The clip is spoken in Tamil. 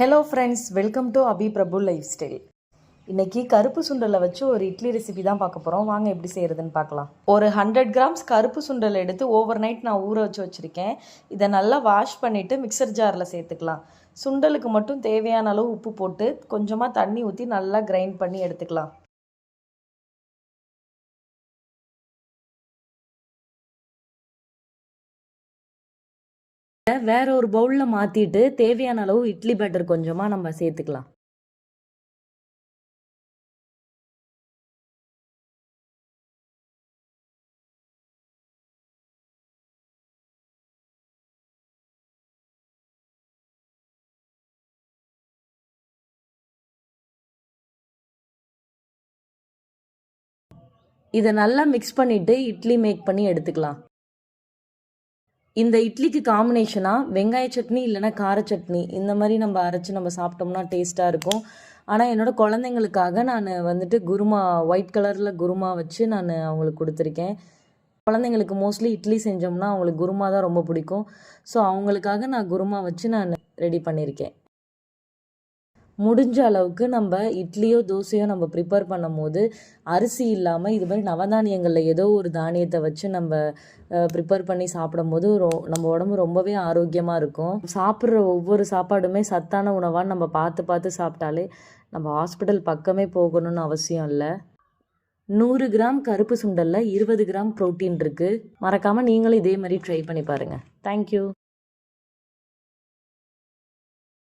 Hello friends welcome to Abhi Prabhu lifestyle இன்னைக்கு கருப்பு சுண்டலை வச்சு ஒரு இட்லி ரெசிபி தான் பார்க்க போகிறோம் வாங்க எப்படி செய்கிறதுன்னு பார்க்கலாம். ஒரு ஹண்ட்ரட் கிராம்ஸ் கருப்பு சுண்டல் எடுத்து ஓவர் நைட் நான் ஊற வச்சு வச்சுருக்கேன். இதை நல்லா வாஷ் பண்ணிவிட்டு மிக்சர் ஜாரில் சேர்த்துக்கலாம். சுண்டலுக்கு மட்டும் தேவையான அளவு உப்பு போட்டு கொஞ்சமாக தண்ணி ஊற்றி நல்லா கிரைண்ட் பண்ணி எடுத்துக்கலாம். வேற ஒரு பவுலில் மாற்றிட்டு தேவையான அளவு இட்லி பேட்டர் கொஞ்சமாக நம்ம சேர்த்துக்கலாம். இதை நல்லா மிக்ஸ் பண்ணிவிட்டு இட்லி மேக் பண்ணி எடுத்துக்கலாம். இந்த இட்லிக்கு காம்பினேஷனாக வெங்காய சட்னி இல்லைன்னா கார சட்னி இந்த மாதிரி நம்ம அரைச்சி நம்ம சாப்பிட்டோம்னா டேஸ்ட்டாக இருக்கும். ஆனால் என்னோட குழந்தைங்களுக்காக நான் வந்துட்டு குருமா ஒயிட் கலரில் குருமா வச்சு நான் அவங்களுக்கு கொடுத்துருக்கேன். குழந்தைங்களுக்கு மோஸ்ட்லி இட்லி செஞ்சோம்னா அவங்களுக்கு குருமா தான் ரொம்ப பிடிக்கும். ஸோ அவங்களுக்காக நான் குருமா வச்சு நான் ரெடி பண்ணியிருக்கேன் முடிஞ்ச அளவுக்கு நம்ம இட்லியோ தோசையோ நம்ம ப்ரிப்பேர் பண்ணும் போது அரிசி இல்லாமல் இது மாதிரி நவதானியங்களில் ஏதோ ஒரு தானியத்தை வச்சு நம்ம ப்ரிப்பேர் பண்ணி சாப்பிடும்போது ரொ நம்ம உடம்பு ரொம்பவே ஆரோக்கியமாக இருக்கும். சாப்பிட்ற ஒவ்வொரு சாப்பாடுமே சத்தான உணவான்னு நம்ம பார்த்து பார்த்து சாப்பிட்டாலே நம்ம ஹாஸ்பிட்டல் பக்கமே போகணும்னு அவசியம் இல்லை. நூறு கிராம் கருப்பு சுண்டலில் இருபது கிராம் ப்ரோட்டீன் இருக்குது மறக்காமல் நீங்களும் இதே மாதிரி ட்ரை பண்ணி பாருங்கள் தேங்க்யூ